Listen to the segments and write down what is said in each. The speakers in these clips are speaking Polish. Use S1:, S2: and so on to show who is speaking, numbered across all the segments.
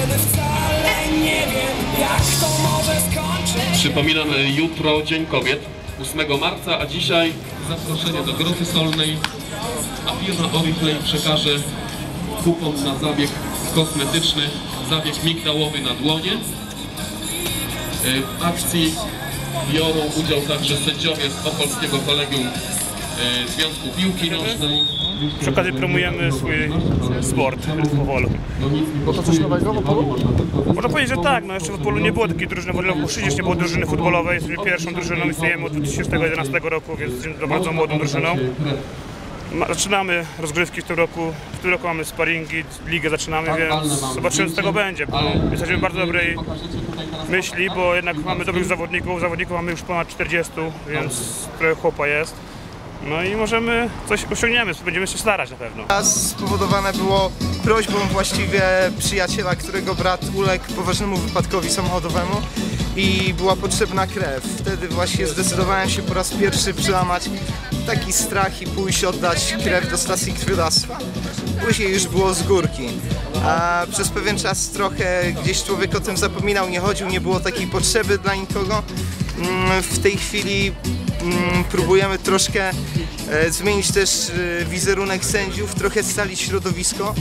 S1: kiedy wcale nie wiem, jak to może skończyć.
S2: Przypominam, e, jutro Dzień Kobiet, 8 marca, a dzisiaj zaproszenie do Groty Solnej, a firma Oriflame przekaże kupon na zabieg kosmetyczny, zabieg migdałowy na dłonie. E, W akcji biorą udział także sędziowie z Opolskiego Kolegium Związku Piłki Nożnej.
S3: Przy okazji promujemy swój sport w Opolu.
S4: Bo to coś nowego w Opolu?
S3: Można powiedzieć, że tak, no jeszcze w Opolu nie było takiej drużyny, w 30 nie było drużyny futbolowej, jesteśmy pierwszą drużyną, istniejemy od 2011 roku, więc jesteśmy bardzo młodą drużyną. Zaczynamy rozgrywki w tym roku, w tym roku mamy sparingi, ligę zaczynamy, więc zobaczymy co z tego będzie. Jesteśmy w bardzo dobrej myśli, bo jednak mamy dobrych zawodników, zawodników mamy już ponad 40, więc trochę chłopa jest. No i możemy coś osiągniemy, będziemy się starać na pewno.
S5: Spowodowane było prośbą właściwie przyjaciela, którego brat uległ poważnemu wypadkowi samochodowemu i była potrzebna krew. Wtedy właśnie zdecydowałem się po raz pierwszy przełamać taki strach i pójść oddać krew do stacji krwiodawstwa. Później już było z górki. A przez pewien czas trochę gdzieś człowiek o tym zapominał, nie chodził, nie było takiej potrzeby dla nikogo. Mm, W tej chwili próbujemy troszkę e, zmienić też e, wizerunek sędziów, trochę scalić środowisko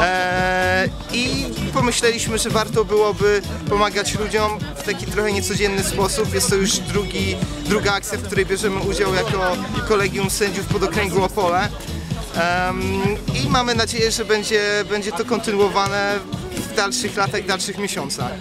S5: e, i pomyśleliśmy, że warto byłoby pomagać ludziom w taki trochę niecodzienny sposób. Jest to już drugi, druga akcja, w której bierzemy udział jako kolegium sędziów podokręgu Opole. Em, I mamy nadzieję, że będzie, będzie to kontynuowane w dalszych latach, dalszych miesiącach.